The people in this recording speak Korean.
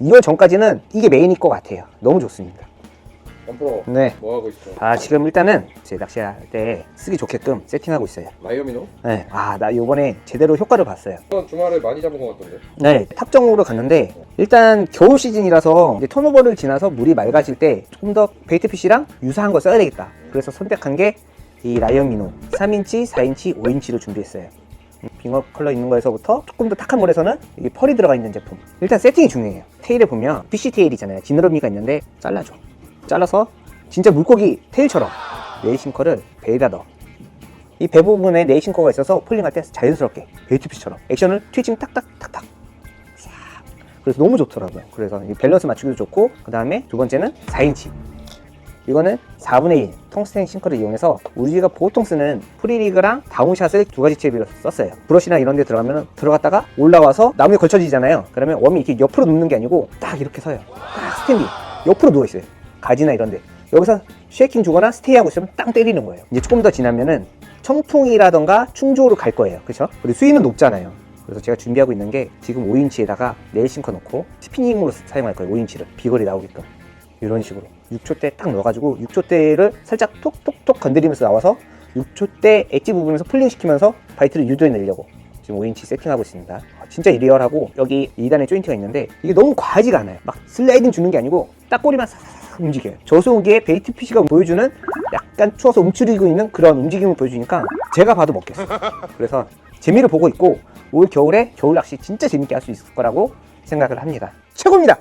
2월 전까지는 이게 메인일 것 같아요. 너무 좋습니다. 원프로 네. 뭐 하고 있어? 아 지금 일단은 제 낚시할 때 쓰기 좋게끔 세팅하고 있어요. 마이어미노? 네. 아나 이번에 제대로 효과를 봤어요. 이번 주말에 많이 잡은 것 같던데. 네, 탑정으로 갔는데 일단 겨울 시즌이라서 이제 턴오버를 지나서 물이 맑아질 때 조금 더 베이트 피쉬랑 유사한 걸 써야 되겠다. 그래서 선택한 게 이 라이언 미노 3인치, 4인치, 5인치로 준비했어요. 음, 빙어 컬러 있는 거에서부터 조금 더 탁한 물에서는 이게 펄이 들어가 있는 제품. 일단 세팅이 중요해요. 테일에 보면 피쉬 테일이잖아요. 지느러미가 있는데 잘라줘. 잘라서 진짜 물고기 테일처럼 레이싱커를 배에다 넣어. 이 배 부분에 레이싱커가 있어서 폴링할 때 자연스럽게 베이트 피쉬처럼 액션을 트위칭 탁탁탁탁 그래서 너무 좋더라고요. 그래서 이 밸런스 맞추기도 좋고 그 다음에 두 번째는 4인치 이거는 4분의 1 텅스텐 싱커를 이용해서 우리가 보통 쓰는 프리리그랑 다운샷을 두 가지 채비로 썼어요. 브러쉬나 이런 데 들어가면 들어갔다가 올라와서 나무에 걸쳐지잖아요. 그러면 웜이 이렇게 옆으로 눕는 게 아니고 딱 이렇게 서요. 딱 스탠딩. 옆으로 누워있어요. 가지나 이런 데. 여기서 쉐이킹 주거나 스테이하고 있으면 땅 때리는 거예요. 이제 조금 더 지나면은 청풍이라던가 충주호로 갈 거예요. 그렇죠? 그리고 수위는 높잖아요. 그래서 제가 준비하고 있는 게 지금 5인치에다가 네일 싱커 넣고 스피닝으로 사용할 거예요. 5인치를 비거리 나오게끔 이런 식으로 6초 때 딱 넣어가지고 6초 때를 살짝 톡톡톡 건드리면서 나와서 6초 때 엣지 부분에서 풀링 시키면서 바이트를 유도해 내려고 지금 5인치 세팅하고 있습니다. 아, 진짜 리얼하고 여기 2단의 조인트가 있는데 이게 너무 과하지가 않아요. 막 슬라이딩 주는 게 아니고 딱 꼬리만 싹 움직여요. 저수기에 베이트 피쉬가 보여주는 약간 추워서 움츠리고 있는 그런 움직임을 보여주니까 제가 봐도 먹겠어요. 그래서 재미를 보고 있고 올 겨울에 겨울 낚시 진짜 재밌게 할 수 있을 거라고 생각을 합니다. 최고입니다.